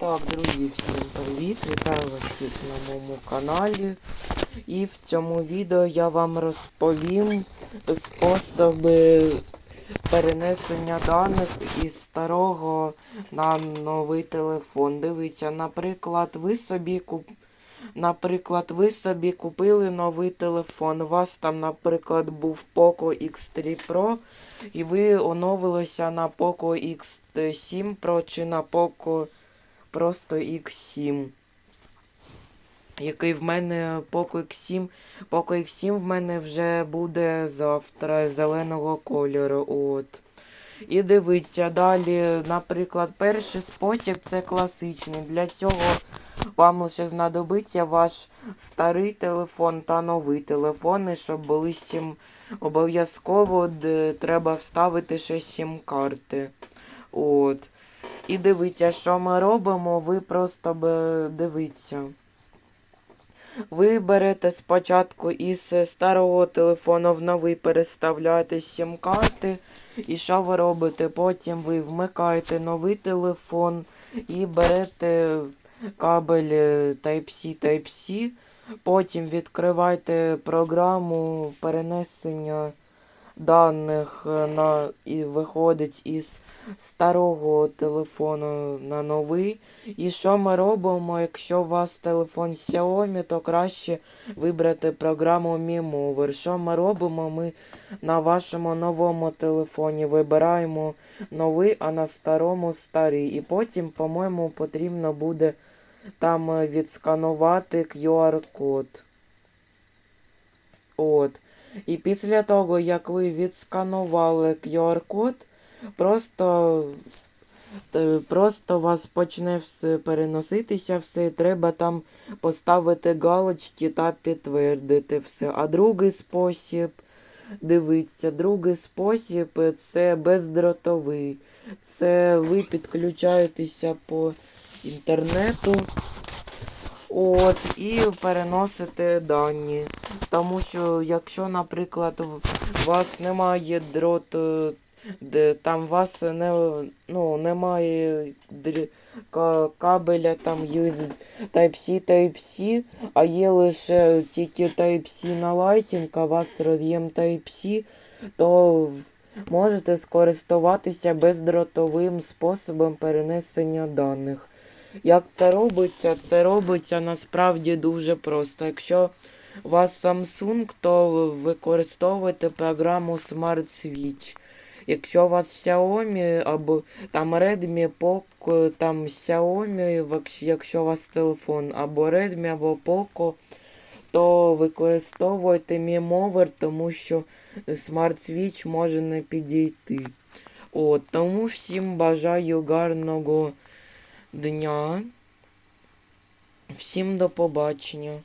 Так, друзі, всім привіт! Вітаю вас всіх на моєму каналі. І в цьому відео я вам розповім способи перенесення даних із старого на новий телефон. Дивіться, наприклад, ви собі куп... Наприклад, ви собі купили новий телефон. У вас там, наприклад, був Poco X3 Pro, і ви оновилися на Poco X7 Pro чи на Poco просто X7. Який в мене Poco X7. Poco X7 в мене вже буде завтра зеленого кольору. От. І дивіться, далі, наприклад, перший спосіб це класичний. Для цього вам лише знадобиться ваш старий телефон та новий телефон, і щоб були сім. Обов'язково треба вставити ще сім карти. От. І дивіться, що ми робимо, ви просто дивіться. Ви берете спочатку із старого телефону в новий переставляєте сім карти. І що ви робите? Потім ви вмикаєте новий телефон і берете кабель е, Type-C Type-C. Потім відкривайте програму перенесення даних е, на і виходить із старого телефону на новий. І що ми робимо? Якщо у вас телефон Xiaomi, то краще вибрати програму Mi Mover. Що ми робимо? Ми на вашому новому телефоні вибираємо новий, а на старому старий. І потім, по-моєму, потрібно буде там е, відсканувати QR-код. От. І після того, як ви відсканували QR-код, просто, е, просто вас почне все переноситися все. Треба там поставити галочки та підтвердити все. А другий спосіб, дивіться, другий спосіб е, це бездротовий. Це ви підключаєтеся по інтернету. От, і переносите дані. Тому що, якщо, наприклад, у вас немає дроту, де там у вас не, ну, немає кабеля там USB Type-C, Type-C, а є лише тільки Type-C на Lightning, а у вас роз'єм Type-C, то можете скористуватися бездротовим способом перенесення даних. Як це робиться? Це робиться насправді дуже просто. Якщо у вас Samsung, то ви використовуєте програму Smart Switch. Якщо у вас Xiaomi або там Redmi, Poco, там Xiaomi, якщо у вас телефон, або Redmi, або Poco, то використовуйте Mover, тому що Smart Switch може не підійти. От, тому всім бажаю гарного дня. Всім до побачення.